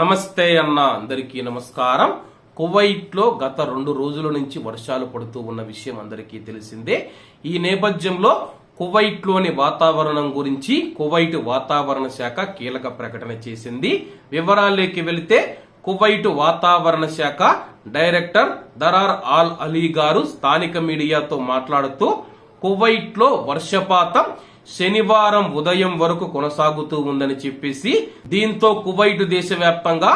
నమస్తే అన్న అందరికీ నమస్కారం. కువైట్లో గత రెండు రోజుల నుంచి వర్షాలు పడుతూ ఉన్న విషయం అందరికీ తెలిసిందే. ఈ నేపథ్యంలో కువైట్లోని వాతావరణం గురించి కువైట్ వాతావరణ శాఖ కీలక ప్రకటన చేసింది. వివరాల్లోకి వెళితే కువైట్ వాతావరణ శాఖ డైరెక్టర్ దరార్ ఆల్ అలీ గారు స్థానిక మీడియాతో మాట్లాడుతూ కువైట్లో వర్షపాతం శనివారం ఉదయం వరకు కొనసాగుతూ ఉందని చెప్పేసి దీంతో కువైట్ దేశవ్యాప్తంగా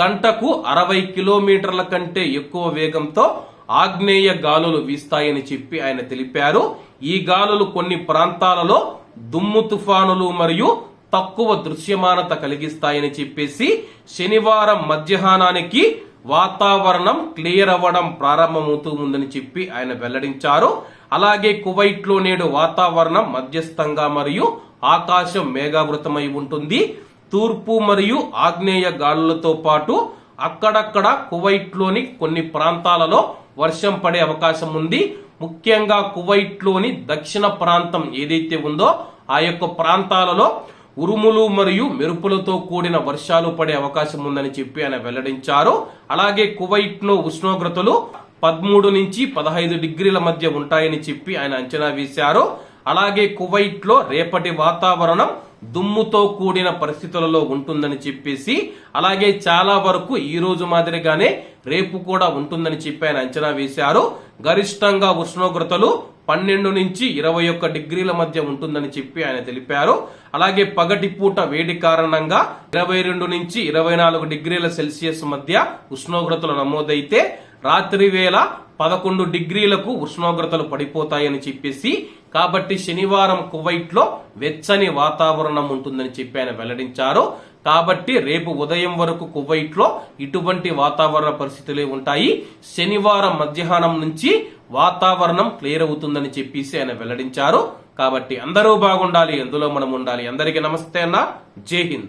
గంటకు అరవై కిలోమీటర్ల కంటే ఎక్కువ వేగంతో ఆగ్నేయ గాలులు వీస్తాయని చెప్పి ఆయన తెలిపారు. ఈ గాలులు కొన్ని ప్రాంతాలలో దుమ్ము తుఫానులు మరియు తక్కువ దృశ్యమానత కలిగిస్తాయని చెప్పేసి శనివారం మధ్యాహ్నానికి వాతావరణం క్లియర్ అవ్వడం ప్రారంభమవుతూ ఉందని చెప్పి ఆయన వెల్లడించారు. అలాగే కువైట్లో నేడు వాతావరణం మధ్యస్థంగా మరియు ఆకాశం మేఘావృతమై ఉంటుంది. తూర్పు మరియు ఆగ్నేయ గాలులతో పాటు అక్కడక్కడ కువైట్లోని కొన్ని ప్రాంతాలలో వర్షం పడే అవకాశం ఉంది. ముఖ్యంగా కువైట్లోని దక్షిణ ప్రాంతం ఏదైతే ఉందో ఆ యొక్క ప్రాంతాలలో ఉరుములు మరియు మెరుపులతో కూడిన వర్షాలు పడే అవకాశం ఉందని చెప్పి ఆయన వెల్లడించారు. అలాగే కువైట్లో ఉష్ణోగ్రతలు పదమూడు నుంచి పదహైదు డిగ్రీల మధ్య ఉంటాయని చెప్పి ఆయన అంచనా వేశారు. అలాగే కువైట్లో రేపటి వాతావరణం దుమ్ముతో కూడిన పరిస్థితులలో ఉంటుందని చెప్పేసి అలాగే చాలా వరకు ఈ రోజు మాదిరిగానే రేపు కూడా ఉంటుందని చెప్పి ఆయన అంచనా వేశారు. గరిష్టంగా ఉష్ణోగ్రతలు పన్నెండు నుంచి ఇరవై ఒక్క డిగ్రీల మధ్య ఉంటుందని చెప్పి ఆయన తెలిపారు. అలాగే పగటి పూట వేడి కారణంగా ఇరవై రెండు నుంచి ఇరవై నాలుగు డిగ్రీల సెల్సియస్ మధ్య ఉష్ణోగ్రతలు నమోదైతే రాత్రి వేళ పదకొండు డిగ్రీలకు ఉష్ణోగ్రతలు పడిపోతాయని చెప్పేసి కాబట్టి శనివారం కువైట్లో వెచ్చని వాతావరణం ఉంటుందని చెప్పి ఆయన వెల్లడించారు. కాబట్టి రేపు ఉదయం వరకు కువైట్లో ఇటువంటి వాతావరణ పరిస్థితులే ఉంటాయి. శనివారం మధ్యాహ్నం నుంచి వాతావరణం క్లియర్ అవుతుందని చెప్పేసి ఆయన వెల్లడించారు. కాబట్టి అందరూ బాగుండాలి ఎందులో మనం ఉండాలి. అందరికీ నమస్తే అన్న. జై హింద్.